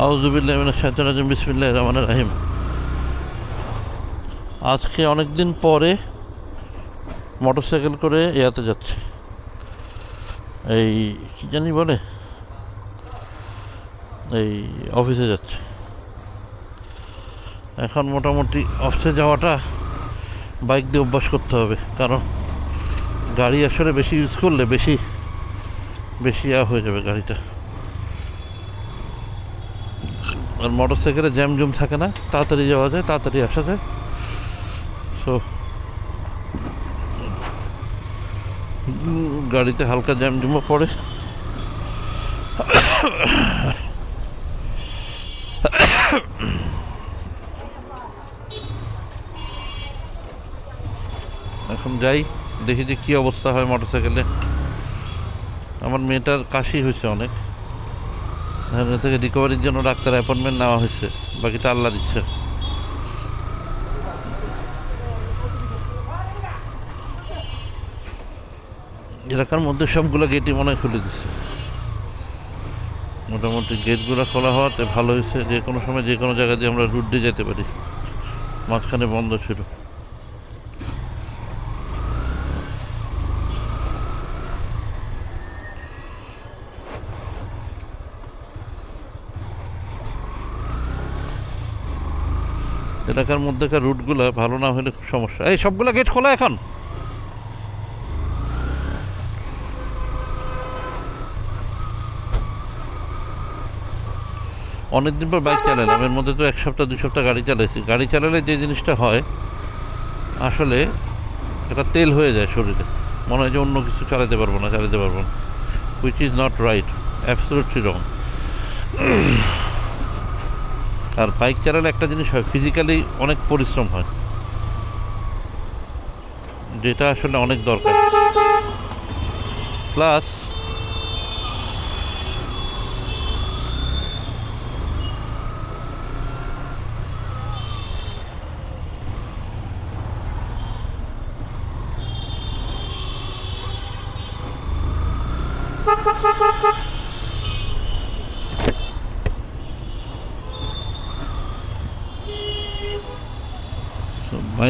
আউজুবিল্লাহ শাহিম বিসমিল্লাহ রহমান রাহিম। আজকে অনেক দিন পরে মোটরসাইকেল করে ইয়াতে যাচ্ছে। এই কি জানি বলে? এই অফিসে যাচ্ছে। এখন মোটামুটি অফিসে যাওয়াটা বাইক দিয়ে অভ্যাস করতে হবে, কারণ গাড়ি আসলে বেশি ইউজ করলে বেশি বেশি ইয়া হয়ে যাবে গাড়িটা। আর মোটর সাইকেলে জ্যাম জুম থাকে না, তাড়াতাড়ি যাওয়া যায়, তাড়াতাড়ি আসা যায়। সো গাড়িতে হালকা জ্যাম জুমও পড়ে। এখন যাই, দেখি যে কী অবস্থা হয় মোটর সাইকেলে আমার মেয়েটার কাশি হয়েছে অনেক। এখান থেকে রিকভারির জন্য ডাক্তার অ্যাপয়েন্টমেন্ট নেওয়া হয়েছে। বাকিটা আল্লাহর ইচ্ছা। এলাকার মধ্যে সবগুলো গেটই মনে হয় খুলে দিচ্ছে মোটামুটি গেটগুলো খোলা হওয়াতে ভালো হয়েছে। যে কোনো সময় যে কোনো জায়গা দিয়ে আমরা রুট দিয়ে যেতে পারি। মাঝখানে বন্ধ ছিল। এলাকার মধ্যেকার রুটগুলো ভালো না হলে খুব সমস্যা। এই সবগুলো গেট খোলা এখন? অনেকদিন পর বাইক চালালাম এর মধ্যে তো এক সপ্তাহ, দুই সপ্তাহ গাড়ি চালাইছি। গাড়ি চালালে যে জিনিসটা হয়, আসলে এটা তেল হয়ে যায় শরীরে। মনে হয় যে অন্য কিছু চালাতে পারব না, চালাতে পারব না। Which is not right absolutely wrong R bike চালালে একটা জিনিস হয় ফিজিক্যালি অনেক পরিশ্রম হয়। যেটা আসলে অনেক দরকার। প্লাস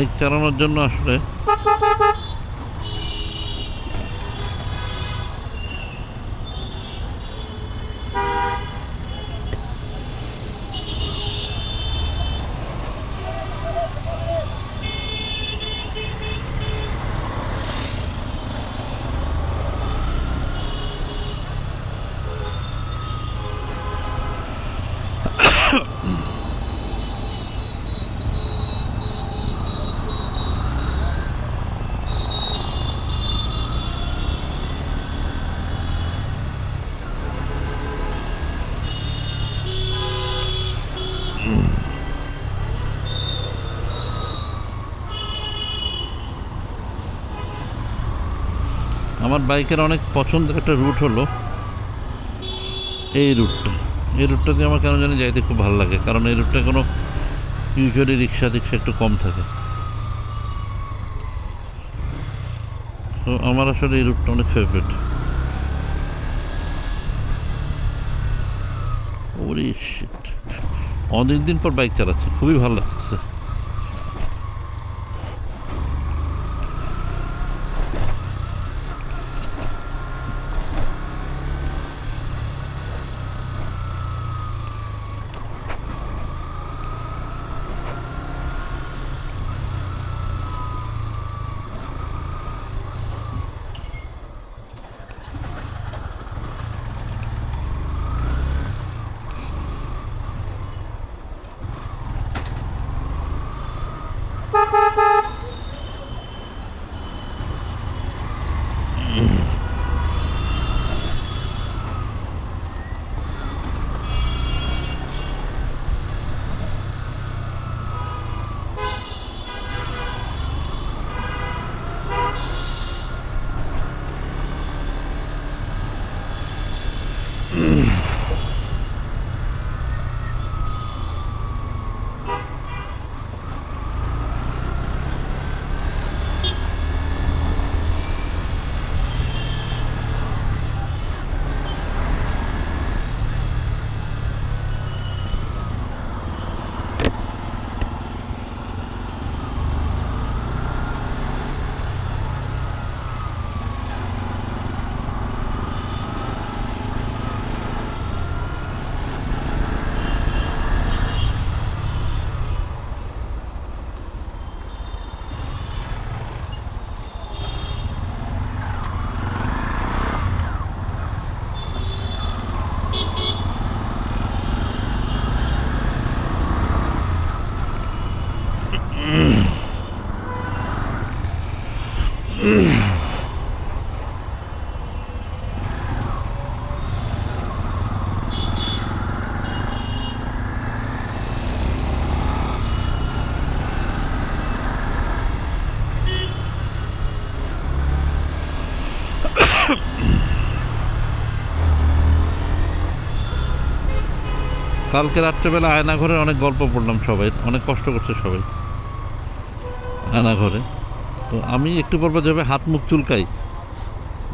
বাইক চালানোর জন্য আসলে আমার বাইকের অনেক পছন্দের একটা রুট হলো এই রুটটা এই রুটটা দিয়ে আমার কেন জানি যাইতে খুব ভালো লাগে, কারণ এই রুটটা কোনো ইউজুয়ালি রিক্সা টিক্সা একটু কম থাকে। তো আমার আসলে এই রুটটা অনেক ফেভারিট। অনেক দিন পর বাইক চালাচ্ছে, খুবই ভালো লাগছে কালকে রাত্রেবেলা আয়না ঘরে অনেক গল্প পড়লাম সবাই। অনেক কষ্ট করছে সবাই। আয়না ঘরে তো আমি একটু পর পর যাবে হাত মুখ চুলকাই,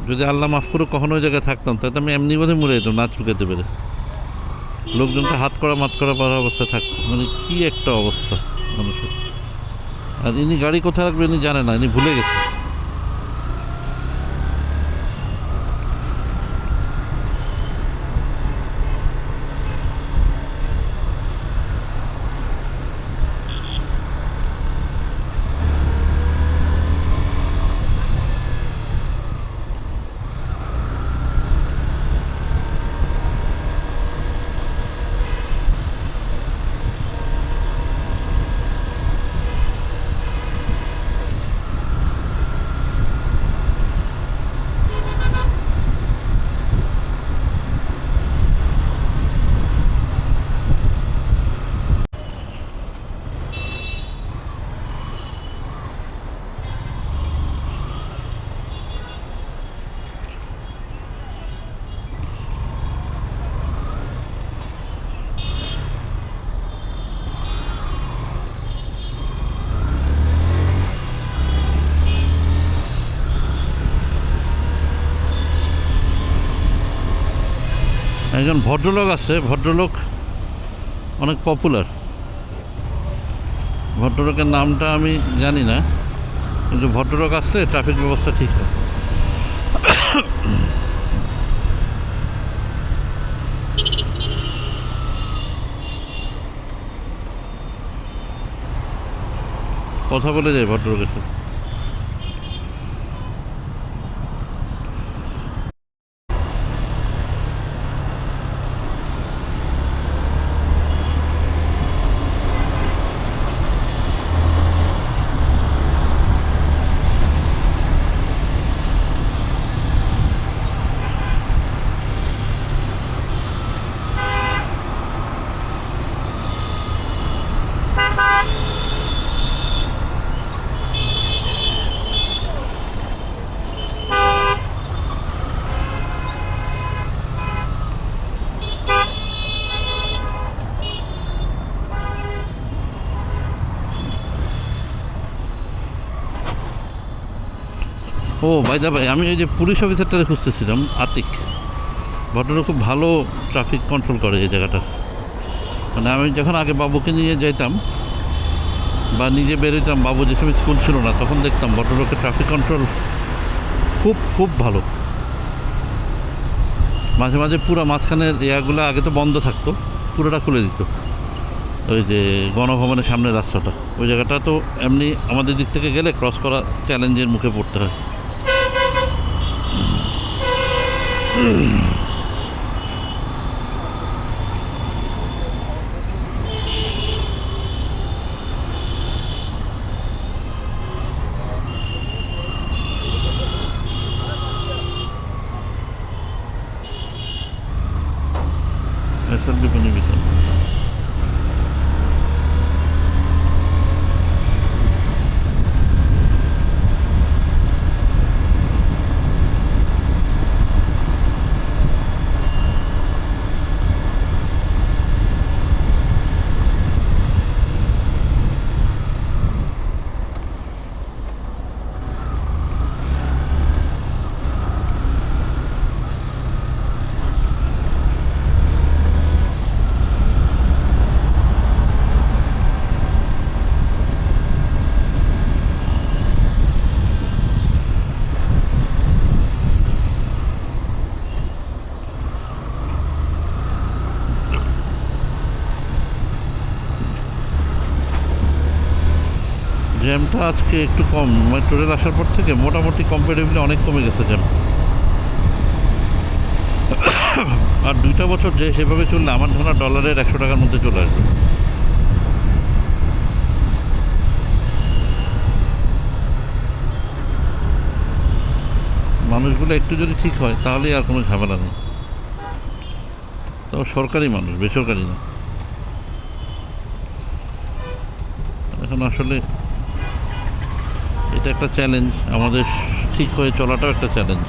যদি আল্লাহ মাফ করে কখনো ওই জায়গায় থাকতাম। তাহলে আমি এমনি বোধহয় মরে যেতাম, না চুলকাতে পেরে। লোকজন তো হাত করা, মাত করা পড়া অবস্থায় থাকতো। মানে কি একটা অবস্থা মানুষের। আর ইনি গাড়ি কোথায় রাখবে ইনি জানে না, ইনি ভুলে গেছে। একজন ভদ্রলোক আছে, ভদ্রলোক অনেক পপুলার ভদ্রলোকের নামটা আমি জানি না, কিন্তু ভদ্রলোক আসলে ট্রাফিক ব্যবস্থা ঠিক হয়। কথা বলে যায় ভদ্রলোকের সাথে। ও ভাইদা ভাই আমি ওই যে পুলিশ অফিসারটাকে খুঁজতেছিলাম, আতিক। ভদ্রলোক খুব ভালো ট্রাফিক কন্ট্রোল করে এই জায়গাটা মানে আমি যখন আগে বাবুকে নিয়ে যাইতাম, বা নিজে বেরোতাম বাবু যে সময় স্কুল ছিল না, তখন দেখতাম ভদ্রলোকের ট্রাফিক কন্ট্রোল খুব খুব ভালো। মাঝে মাঝে পুরো মাঝখানের ইয়াগুলো আগে তো বন্ধ থাকতো, পুরোটা খুলে দিত। ওই যে গণভবনের সামনের রাস্তাটা, ওই জায়গাটা তো এমনি আমাদের দিক থেকে গেলে ক্রস করা চ্যালেঞ্জের মুখে পড়তে হয়। Mesela bir bunu bitirdim. জ্যামটা আজকে একটু কম মেট্রো রেল আসার পর থেকে মোটামুটি কম্পারেটিভলি অনেক কমে গেছে জ্যাম। আর দুইটা বছর যে সেভাবে চললে আমার ধারণা ডলারের একশো টাকার মধ্যে চলে আসবে। মানুষগুলো একটু যদি ঠিক হয়, তাহলেই আর কোনো ঝামেলা নেই। তাও সরকারি মানুষ, বেসরকারি না। এখন আসলে এটা একটা চ্যালেঞ্জ আমাদের ঠিক হয়ে চলাটাও একটা চ্যালেঞ্জ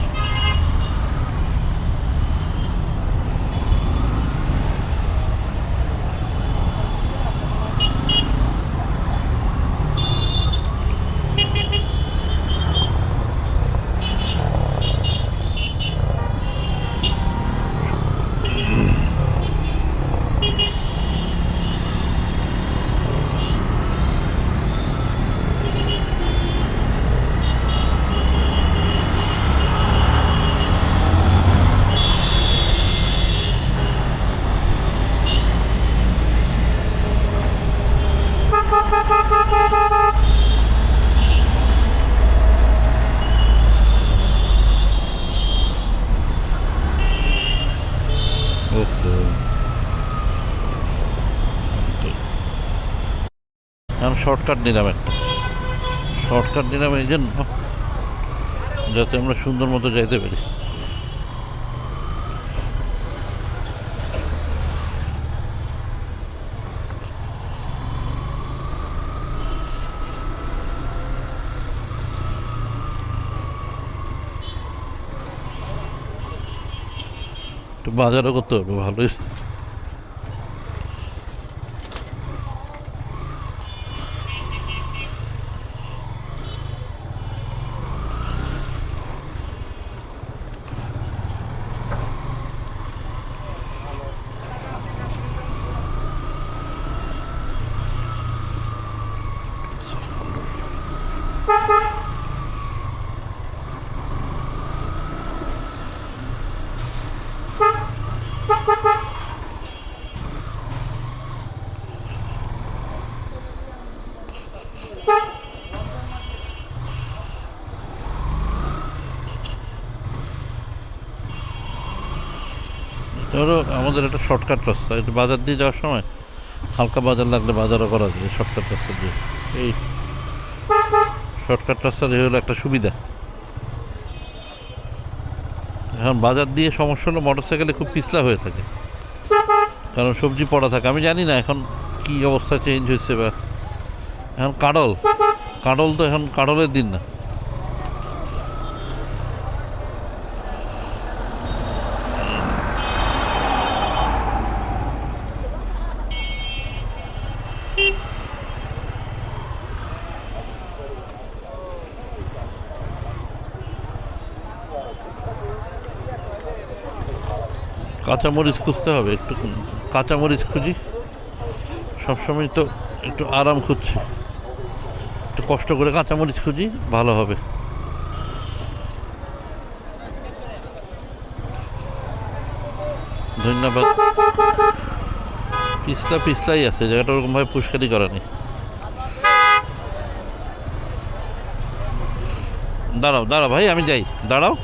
এখন শর্টকাট নিলাম একটা। শর্টকাট নিলাম এই জন্য যাতে আমরা সুন্দর মতো যাইতে পারি। বাজারও করতে হবে ভালোই। ধরো আমাদের একটা শর্টকাট রাস্তা। একটু বাজার দিয়ে যাওয়ার সময় হালকা বাজার লাগলে বাজারও করা যায় শর্টকাট রাস্তা দিয়ে। এই শর্টকাট রাস্তা দিয়ে হলো একটা সুবিধা। এখন বাজার দিয়ে সমস্যা হলো মোটর সাইকেলে খুব পিছলা হয়ে থাকে। কারণ সবজি পড়া থাকে। আমি জানি না এখন কি অবস্থা চেঞ্জ হয়েছে বা এখন কাডল। কাডল তো এখন কাডলের দিন না। কাঁচামরিচ খুঁজতে হবে একটু কাঁচামরিচ খুঁজি। সবসময় তো একটু আরাম খুঁজছি। একটু কষ্ট করে কাঁচামরিচ খুঁজি, ভালো হবে। ধন্যবাদ। পিছলা পিছলাই আছে, জায়গাটা ওরকমভাবে পুষ্কারি করা নেই। দাঁড়াও দাঁড়াও ভাই, আমি যাই। দাঁড়াও।